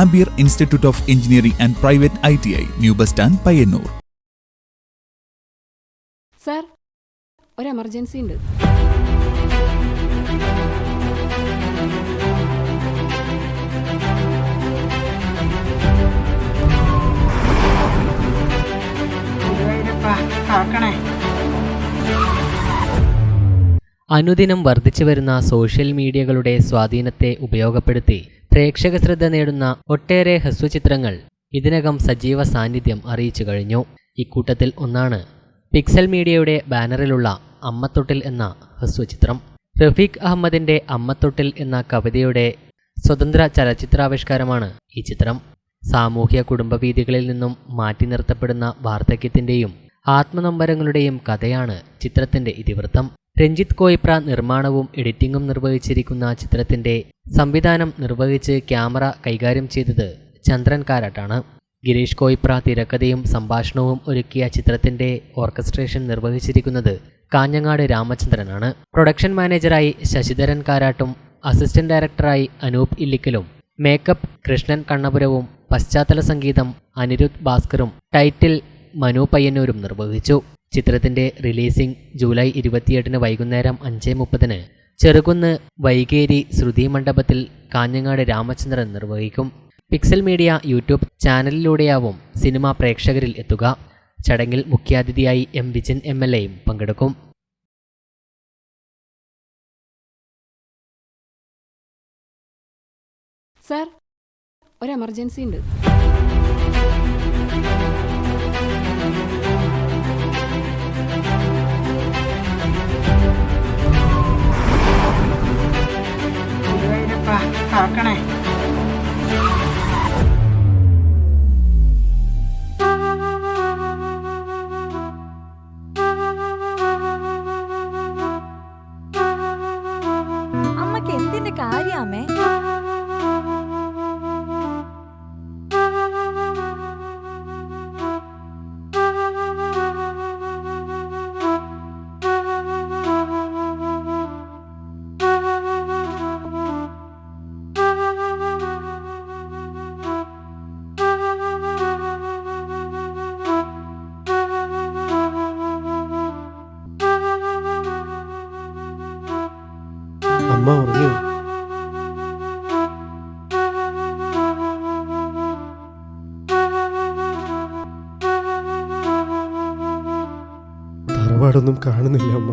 Ampere institute of engineering and private I T I new bus stand Payyanur. Sir ഒരു emergency ഉണ്ട്. അനുദിനം വർദ്ധിച്ചു വരുന്ന സോഷ്യൽ മീഡിയകളുടെ സ്വാധീനത്തെ ഉപയോഗപ്പെടുത്തി പ്രേക്ഷക ശ്രദ്ധ നേടുന്ന ഒട്ടേറെ ഹ്രസ്വചിത്രങ്ങൾ ഇതിനകം സജീവ സാന്നിധ്യം അറിയിച്ചു കഴിഞ്ഞു. ഇക്കൂട്ടത്തിൽ ഒന്നാണ് പിക്സൽ മീഡിയയുടെ ബാനറിലുള്ള അമ്മത്തൊട്ടിൽ എന്ന ഹ്രസ്വചിത്രം. റഫീഖ് അഹമ്മദിന്റെ അമ്മത്തൊട്ടിൽ എന്ന കവിതയുടെ സ്വതന്ത്ര ചലച്ചിത്രാവിഷ്കാരമാണ് ഈ ചിത്രം. സാമൂഹ്യ കുടുംബവീതികളിൽ നിന്നും മാറ്റി നിർത്തപ്പെടുന്ന വാർദ്ധക്യത്തിന്റെയും ആത്മനമ്പരങ്ങളുടെയും കഥയാണ് ചിത്രത്തിന്റെ ഇതിവൃത്തം. രഞ്ജിത്ത് കോയിപ്ര നിർമ്മാണവും എഡിറ്റിംഗും നിർവഹിച്ചിരിക്കുന്ന ചിത്രത്തിന്റെ സംവിധാനം നിർവഹിച്ച് ക്യാമറ കൈകാര്യം ചെയ്തത് ചന്ദ്രൻ കാരാട്ടാണ്. ഗിരീഷ് കോയിപ്ര തിരക്കഥയും സംഭാഷണവും ഒരുക്കിയ ചിത്രത്തിന്റെ ഓർക്കസ്ട്രേഷൻ നിർവഹിച്ചിരിക്കുന്നത് കാഞ്ഞങ്ങാട് രാമചന്ദ്രനാണ്. പ്രൊഡക്ഷൻ മാനേജറായി ശശിധരൻ കാരാട്ടും അസിസ്റ്റന്റ് ഡയറക്ടറായി അനൂപ് ഇല്ലിക്കലും മേക്കപ്പ് കൃഷ്ണൻ കണ്ണപുരവും പശ്ചാത്തല സംഗീതം അനിരുദ്ധ് ഭാസ്കറും ടൈറ്റിൽ മനു പയ്യന്നൂരും നിർവഹിച്ചു. ചിത്രത്തിന്റെ റിലീസിംഗ് ജൂലൈ ഇരുപത്തിയെട്ടിന് വൈകുന്നേരം അഞ്ച് മുപ്പതിന് ചെറുകുന്ന് വൈകേരി ശ്രുതി മണ്ഡപത്തിൽ കാഞ്ഞങ്ങാട് രാമചന്ദ്രൻ നിർവഹിക്കും. പിക്സൽ മീഡിയ യൂട്യൂബ് ചാനലിലൂടെയാവും സിനിമ പ്രേക്ഷകരിൽ എത്തുക. ചടങ്ങിൽ മുഖ്യാതിഥിയായി എം വിജൻ എം എൽ എയും പങ്കെടുക്കും. സാർ ഒരു എമർജൻസി ഉണ്ട്. അമ്മയ്ക്ക് എന്തിന്റെ കാര്യാമേ അമ്മ ഉറങ്ങിയോ തറവാടൊന്നും കാണുന്നില്ല അമ്മ.